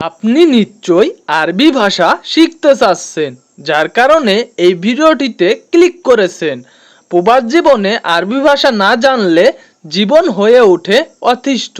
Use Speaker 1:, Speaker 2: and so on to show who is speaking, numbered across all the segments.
Speaker 1: আপনি নিশ্চয়ই আরবি ভাষা শিখতে চাচ্ছেন, যার কারণে এই ভিডিওটিতে ক্লিক করেছেন। প্রবাস জীবনে আরবি ভাষা না জানলে জীবন হয়ে ওঠে অতিষ্ঠ।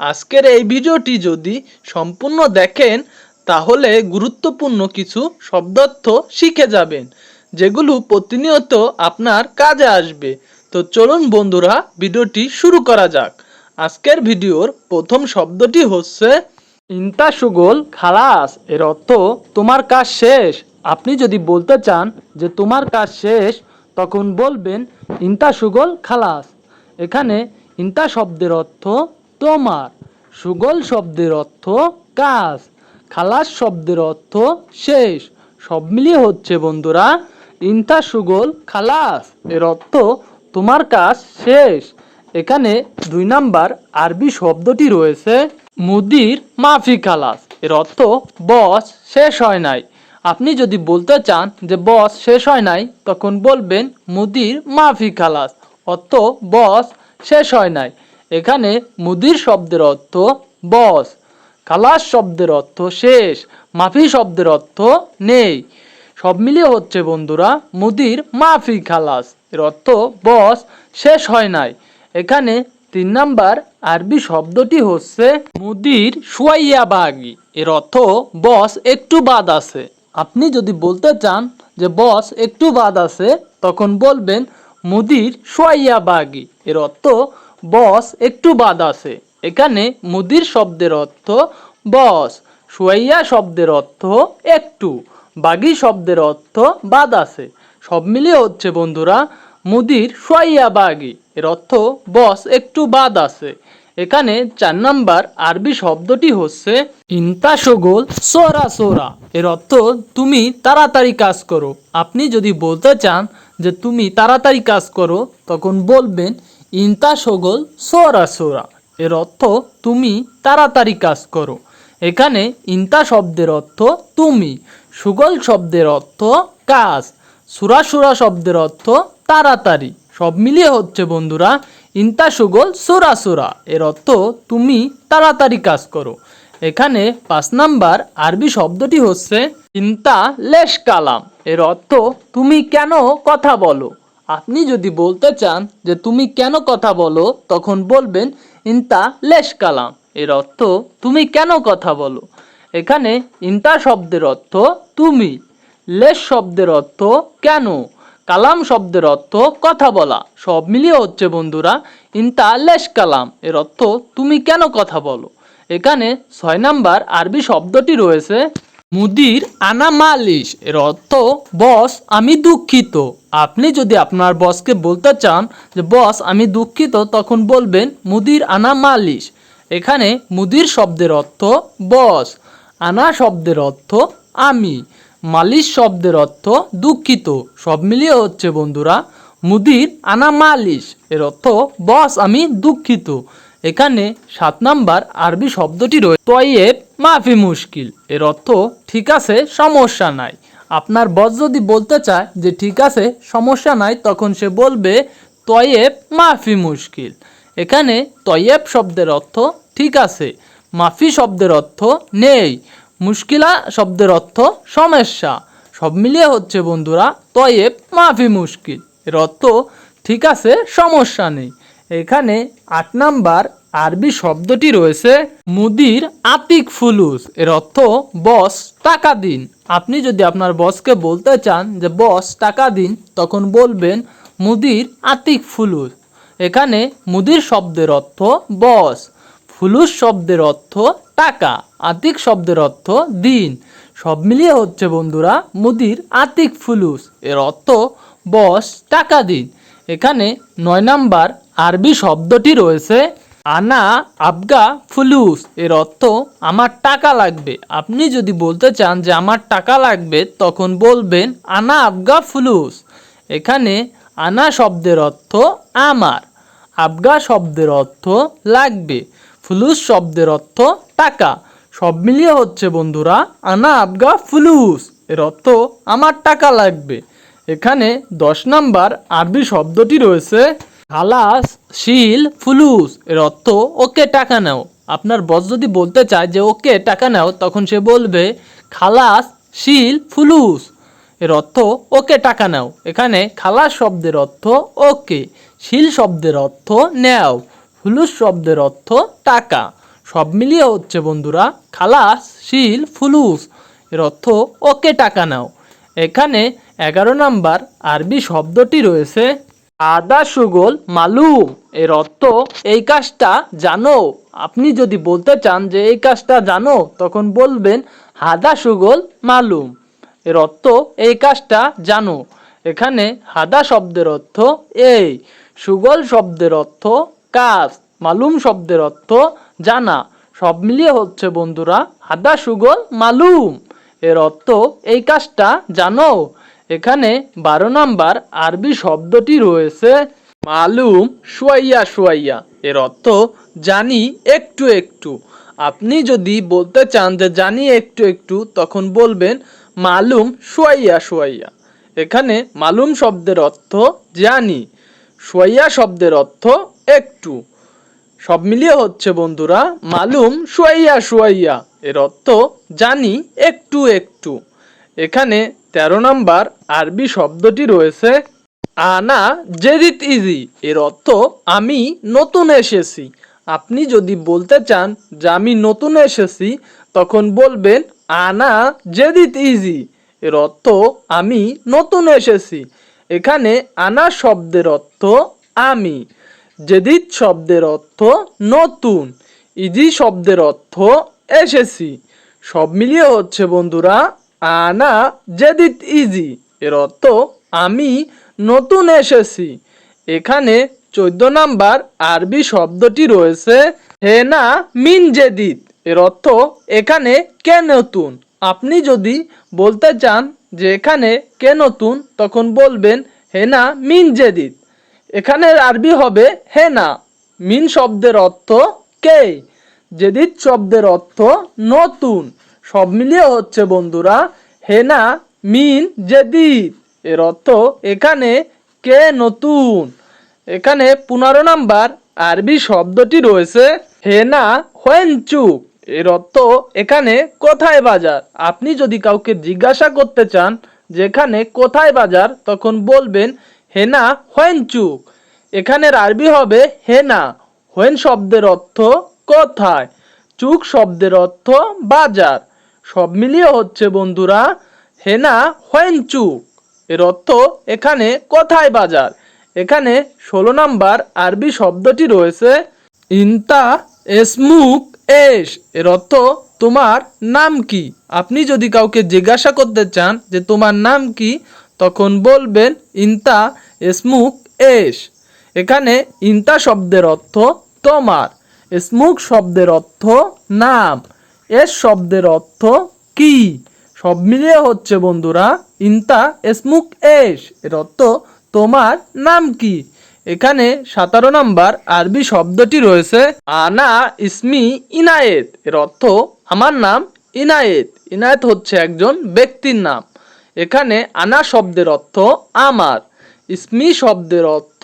Speaker 1: আজকের এই ভিডিওটি যদি সম্পূর্ণ দেখেন, তাহলে গুরুত্বপূর্ণ কিছু শব্দার্থ শিখে যাবেন, যেগুলো প্রতিনিয়ত আপনার কাজে আসবে। তো চলুন বন্ধুরা, ভিডিওটি শুরু করা যাক। আজকের ভিডিওর প্রথম শব্দটি হচ্ছে ইন্তা সুগোল, খালাস, এর অর্থ তোমার কাজ শেষ। আপনি যদি বলতে চান যে তোমার কাজ শেষ, তখন বলবেন ইন্তা সুগোল, খালাস। এখানে ইন্তা শব্দের অর্থ তোমার, সুগোল শব্দের অর্থ কাজ, খালাস শব্দের অর্থ শেষ। সব মিলিয়ে হচ্ছে বন্ধুরা, ইন্তা সুগোল, খালাস, এর অর্থ তোমার কাজ শেষ। এখানে দুই নাম্বার আরবি শব্দটি রয়েছে মুদির মাফি খালাস। এর অর্থ বস শেষ হয় নাই। আপনি যদি বলতে চান যে বস শেষ হয় নাই, তখন বলবেন মুদির মাফি খালাস। অর্থ বস শেষ হয় নাই। এখানে মুদির শব্দের অর্থ বস। খালাস শব্দের অর্থ শেষ। মাফি শব্দের অর্থ নেই। সব মিলিয়ে হচ্ছে বন্ধুরা, মুদির মাফি খালাস। এর অর্থ বস শেষ হয় নাই। এখানে তিন নাম্বার আরবি শব্দটি হচ্ছে মুদির সুয়াইয়া বাগি। এর অর্থ, বস একটু বাদ আছে। আপনি যদি বলতে চান যে, বস একটু বাদ আছে, তখন বলবেন, মুদির সোয়াইয়া বাগি। এর অর্থ, বস একটু বাদ আছে। এখানে মুদির শব্দের অর্থ, বস। সোয়াইয়া শব্দের অর্থ, একটু। বাগি শব্দের অর্থ, বাদ আছে। সব মিলিয়ে হচ্ছে বন্ধুরা, মুদির সোয়াইয়া বাগি। এর অর্থ, বস, একটু বাদ আছে। এখানে চার নাম্বার আরবি শব্দটি হচ্ছে, ইন্তা সগোল সোরা সোরা। এর অর্থ, তুমি তাড়াতাড়ি কাজ করো। আপনি যদি বলতে চান যে, তুমি তাড়াতাড়ি কাজ করো, তখন বলবেন, ইন্তা সগোল সোরা সোরা। এর অর্থ, তুমি তাড়াতাড়ি কাজ করো। এখানে ইন্তা শব্দের অর্থ, তুমি। সুগল শব্দের অর্থ, কাজ। সুরা সুরা শব্দের অর্থ, তাড়াতাড়ি। সব মিলিয়ে হচ্ছে বন্ধুরা, ইন্তা সুগল সোরা সুরা। এর অর্থ তুমি তাড়াতাড়ি কাজ করো। এখানে পাঁচ নাম্বার আরবি শব্দটি হচ্ছে ইন্তা লেশ কালাম। এর অর্থ তুমি কেন কথা বলো? আপনি যদি বলতে চান যে তুমি কেন কথা বলো, তখন বলবেন ইন্তা লেশ কালাম। এর অর্থ তুমি কেন কথা বলো? এখানে ইন্তা শব্দের অর্থ তুমি, লেশ শব্দের অর্থ কেন? কালাম শব্দের অর্থ কথা বলা। সব মিলিয়ে হচ্ছে বন্ধুরা ইন্তা লেশ কালাম। এর অর্থ তুমি কেন কথা বলো? এখানে ছয় নাম্বার আরবি শব্দটি রয়েছে, মুদির আনা মালিশ। এর অর্থ, বস, আমি দুঃখিত। আপনি যদি আপনার বসকে বলতে চান যে, বস, আমি দুঃখিত, তখন বলবেন, মুদির আনা মালিশ। এখানে মুদির শব্দের অর্থ, বস। আনা শব্দের অর্থ, আমি। মালিশ শব্দের অর্থ দুঃখিত। সব মিলিয়ে হচ্ছে বন্ধুরা, মুদির আনা মালিশ এর অর্থ, বস, আমি দুঃখিত। এখানে সাত নাম্বার আরবি শব্দটি রয়েছে তয়েব, মাফি মুশকিল। এর অর্থ, ঠিক আছে, সমস্যা নাই। আপনার বস যদি বলতে চায় যে, ঠিক আছে, সমস্যা নাই, তখন সে বলবে, তয়েব, মাফি মুশকিল। এখানে তয়েব শব্দের অর্থ, ঠিক আছে। মাফি শব্দের অর্থ, নেই। মুশকিলা শব্দের অর্থ সমস্যা। সব মিলিয়ে হচ্ছে বন্ধুরা, তয়েব মাফি মুশকিল। এর অর্থ ঠিক আছে, সমস্যা নেই। এখানে আট নাম্বার আরবি শব্দটি রয়েছে মুদির আতিক ফুলুস। এর অর্থ বস টাকা দিন। আপনি যদি আপনার বসকে বলতে চান যে, বস, টাকা দিন, তখন বলবেন মুদির আতিক ফুলুস। এখানে মুদির শব্দের অর্থ বস, ফুলুস শব্দের অর্থ টাকা। আতিক শব্দের অর্থ দিন। সব মিলিয়ে হচ্ছে বন্ধুরা মুদির আতিক ফুলুস। এর অর্থ বস, টাকা দিন। এখানে নয় নাম্বার আরবি শব্দটি রয়েছে, আনা আবগা ফুলুস। এর অর্থ আমার টাকা লাগবে। আপনি যদি বলতে চান যে আমার টাকা লাগবে, তখন বলবেন আনা আবগা ফুলুস। এখানে আনা শব্দের অর্থ আমার, আবগা শব্দের অর্থ লাগবে। ফুলুস শব্দের অর্থ টাকা। সব মিলিয়ে হচ্ছে বন্ধুরা, আনা আবগা ফুলুস। এর অর্থ, আমার টাকা লাগবে। এখানে দশ নাম্বার আরবি শব্দটি রয়েছে, খালাস, শিল, ফুলুস। এর অর্থ, ওকে টাকা নাও। আপনার বস যদি বলতে চায় যে, ওকে টাকা নাও, তখন সে বলবে, খালাস, শিল, ফুলুস। এর অর্থ, ওকে টাকা নাও। এখানে খালাস শব্দের অর্থ, ওকে। শিল শব্দের অর্থ, নেও। ফুলুস শব্দের অর্থ, টাকা। সব মিলিয়ে হচ্ছে বন্ধুরা, খালাস, শিল, ফুলুস। এর অর্থ, ওকে টাকা নাও। এখানে এগারো নাম্বার আরবি শব্দটি রয়েছে, আদা সুগোল মালুম। এর অর্থ, এই কাজটা জানো। আপনি যদি বলতে চান যে, এই কাজটা জানো, তখন বলবেন, হাদা সুগোল মালুম। এর অর্থ, এই কাজটা জানো। এখানে হাদা শব্দের অর্থ, এই। সুগল শব্দের অর্থ, কাজ। মালুম শব্দের অর্থ জানা। সব মিলিয়ে হচ্ছে বন্ধুরা, হাদা সুগল মালুম। এর অর্থ, এই কাজটা জানো। এখানে বারো নাম্বার আরবি শব্দটি রয়েছে, মালুম শুয়াইয়া শুয়াইয়া এর অর্থ, জানি একটু একটু। আপনি যদি বলতে চান যে জানি একটু একটু, তখন বলবেন, মালুম শুয়াইয়া শুয়াইয়া এখানে মালুম শব্দের অর্থ, জানি। শুয়াইয়া শব্দের অর্থ, একটু। সব মিলিয়ে হচ্ছে বন্ধুরা, মালুম শুয়াইয়া শুয়াইয়া। এর অর্থ জানি একটু একটু। এখানে তেরো নম্বর আরবি শব্দটি রয়েছে, আনা জেরিত ইজি। এর অর্থ আমি নতুন এসেছি। আপনি যদি বলতে চান যে আমি নতুন এসেছি, তখন বলবেন আনা জেদিত ইজি। এর অর্থ আমি নতুন এসেছি। এখানে আনা শব্দের অর্থ আমি। জেদিত শব্দের অর্থ নতুন, ইজি শব্দের অর্থ এসেছি। সব মিলিয়ে হচ্ছে বন্ধুরা, আনা জেদিত ইজি, এর অর্থ আমি নতুন এসেছি। এখানে চোদ্দ নাম্বার আরবি শব্দটি রয়েছে হেনা মিন জেদিত, এর অর্থ এখানে কে নতুন? আপনি যদি বলতে চান যে এখানে কে নতুন, তখন বলবেন হেনা মিন জেদিত। এখানের আরবি হবে হেনা মিন শব্দের অর্থ কে? জেদিদ শব্দের অর্থ নতুন। সব মিলিয়ে হচ্ছে বন্ধুরা হেনা মিন, জেদিদ। এর অর্থ এখানে কে নতুন। এখানে পনেরো নাম্বার আরবি শব্দটি রয়েছে হে হেনা হোয়েনচুক এর অর্থ এখানে কোথায় বাজার। আপনি যদি কাউকে জিজ্ঞাসা করতে চান যেখানে কোথায় বাজার, তখন বলবেন হেনা হোয়েনচুক এখানের আরবি হবে হেনা। হোয়েন শব্দের অর্থ কোথায়? চুক শব্দের অর্থ বাজার। সব মিলিয়ে হচ্ছে বন্ধুরা, হেনা হোয়েন চুক। এর অর্থ এখানে কোথায় বাজার? এখানে ষোলো নাম্বার আরবি শব্দটি রয়েছে, ইনতা এসমুক এস। এর অর্থ তোমার নাম কি? আপনি যদি কাউকে জিজ্ঞাসা করতে চান যে তোমার নাম কি, তখন বলবেন, ইনতা এসমুক এস। এখানে ইনতা শব্দের অর্থ তোমার, স্মুক শব্দের অর্থ নাম, এস শব্দের অর্থ কি। সব মিলিয়ে হচ্ছে বন্ধুরা, ইনতা স্মুক এস, এর অর্থ তোমার নাম কি। এখানে সতেরো নাম্বার আরবি শব্দটি রয়েছে, আনা ইসমি ইনায়েত, এর অর্থ আমার নাম ইনায়েত। ইনায়েত হচ্ছে একজন ব্যক্তির নাম। এখানে আনা শব্দের অর্থ আমার। ইসমি শব্দের অর্থ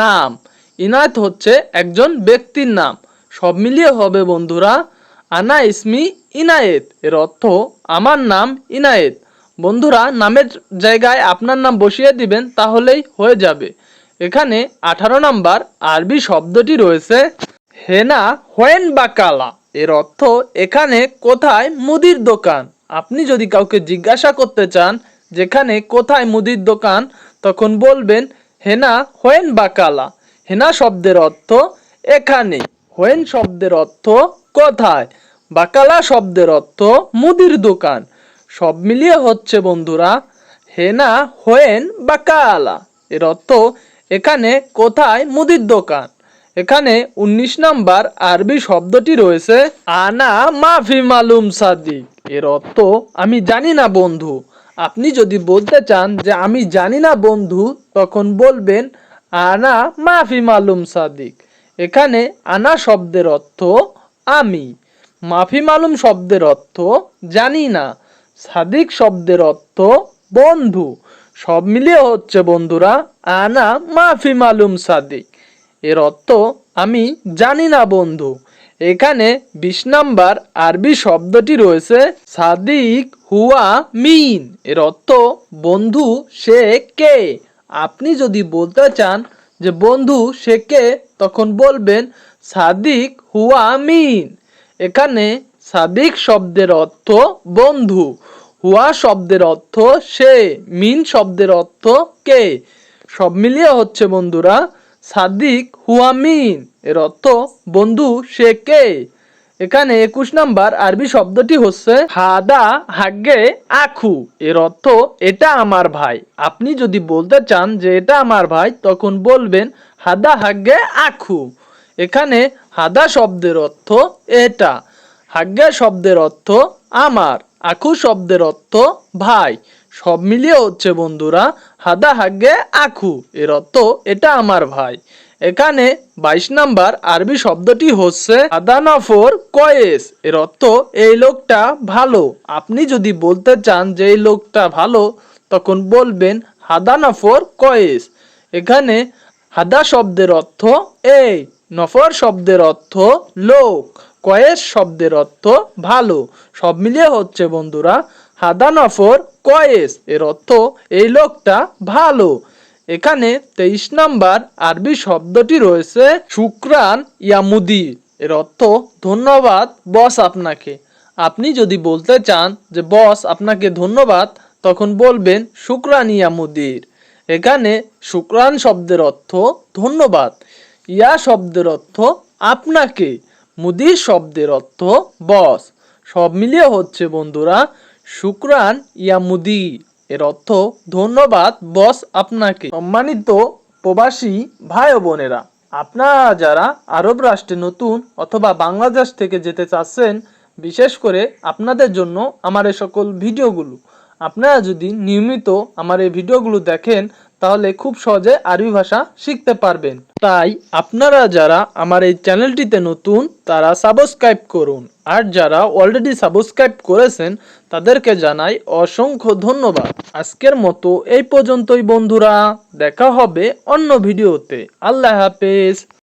Speaker 1: নাম। ইনায়েত হচ্ছে একজন ব্যক্তির নাম। সব মিলিয়ে হবে বন্ধুরা, আনা ইসমি ইনায়েত। এর অর্থ, আমার নাম ইনায়েত। বন্ধুরা, নামের জায়গায় আপনার নাম বসিয়ে দিবেন, তাহলেই হয়ে যাবে। এখানে আঠারো নাম্বার আরবি শব্দটি রয়েছে, হেনা হোয়েন বা কালা। এর অর্থ, এখানে কোথায় মুদির দোকান। আপনি যদি কাউকে জিজ্ঞাসা করতে চান, যেখানে কোথায় মুদির দোকান তখন বলবেন, হেনা হোয়েন বাকালা হেনা শব্দের অর্থ এখানে। হোয়েন শব্দের অর্থ কোথায়? বাকালা শব্দের অর্থ মুদির দোকান। সব মিলিয়ে হচ্ছে বন্ধুরা, হেনা হোয়েন বাকালা এর অর্থ এখানে কোথায়? মুদির দোকান। এখানে উনিশ নাম্বার আরবি শব্দটি রয়েছে, আনা মাফি মালুম সাদিক। এর অর্থ, আমি জানি না বন্ধু। আপনি যদি বলতে চান যে আমি জানি না বন্ধু, তখন বলবেন, আনা মাফি মালুম সাদিক। এখানে আনা শব্দের অর্থ আমি। মাফি মালুম শব্দের অর্থ জানি না। সাদিক শব্দের অর্থ বন্ধু। সব মিলিয়ে হচ্ছে বন্ধুরা, আনা মাফি মালুম সাদিক। এর অর্থ আমি জানি না বন্ধু। এখানে বিশ নাম্বার আরবি শব্দটি রয়েছে, সাদিক হুয়া মিন। এর অর্থ, বন্ধু সে কে? আপনি যদি বলতে চান যে বন্ধু সে কে, তখন বলবেন সাদিক হুয়া মিন। এখানে সাদিক শব্দের অর্থ বন্ধু, হুয়া শব্দের অর্থ সে, মিন শব্দের অর্থ কে। সব মিলিয়ে হচ্ছে বন্ধুরা, সাদিক হুয়া মিন। এর অর্থ, বন্ধু সে কে? এখানে একুশ নাম্বার আরবি শব্দটি হচ্ছে হাদা হাগ্গে আখু। এর অর্থ, এটা আমার ভাই। আপনি যদি বলতে চান যে, এটা আমার ভাই, তখন বলবেন, হাদা হাগ্গে আখু। এখানে হাদা শব্দের অর্থ, এটা। হাগ্গে শব্দের অর্থ, আমার। আখু শব্দের অর্থ, ভাই। সব মিলিয়ে হচ্ছে বন্ধুরা, হাদা হাগ্গে আখু। এর অর্থ, এটা আমার ভাই। এখানে বাইশ নাম্বার আরবি শব্দটি হচ্ছে আদানাফর কয়েস। এর অর্থ, এই লোকটা ভালো। আপনি যদি বলতে চান যে এই লোকটা ভালো, তখন বলবেন হাদানাফর কয়েস। এখানে হাদা শব্দের অর্থ, এই। নফর শব্দের অর্থ, লোক। কয়েস শব্দের অর্থ, ভালো। সব মিলিয়ে হচ্ছে, বন্ধুরা হাদা নফর কয়েস। এর অর্থ, এই লোকটা ভালো। এখানে তেইশ নাম্বার আরবি শব্দটি রয়েছে শুক্রান ইয়ামুদি। এর অর্থ, ধন্যবাদ, বস আপনাকে। আপনি যদি বলতে চান যে, বস, আপনাকে ধন্যবাদ, তখন বলবেন, শুক্রান ইয়ামুদির। এখানে শুক্রান শব্দের অর্থ, ধন্যবাদ। ইয়া শব্দের অর্থ, আপনাকে। মুদির শব্দের অর্থ, বস। সব মিলিয়ে হচ্ছে বন্ধুরা, শুক্রান ইয়া মুদি এর অর্থ, ধন্যবাদ, বস আপনাকে। সম্মানিত প্রবাসী ভাই ও বোনেরা, আপনারা যারা আরব রাষ্ট্রে নতুন অথবা বাংলাদেশ থেকে যেতে চাচ্ছেন, বিশেষ করে আপনাদের জন্য আমার এই সকল ভিডিওগুলো আপনারা যদি নিয়মিত আমার এই ভিডিওগুলো দেখেন, তাহলে খুব সহজে আরবি ভাষা শিখতে পারবেন। তাই আপনারা যারা আমার এই চ্যানেলটিতে নতুন, তারা সাবস্ক্রাইব করুন। আর যারা অলরেডি সাবস্ক্রাইব করেছেন, তাদেরকে জানাই অসংখ্য ধন্যবাদ। আজকের মতো এই পর্যন্তই বন্ধুরা, দেখা হবে অন্য ভিডিওতে। আল্লাহ হাফেজ।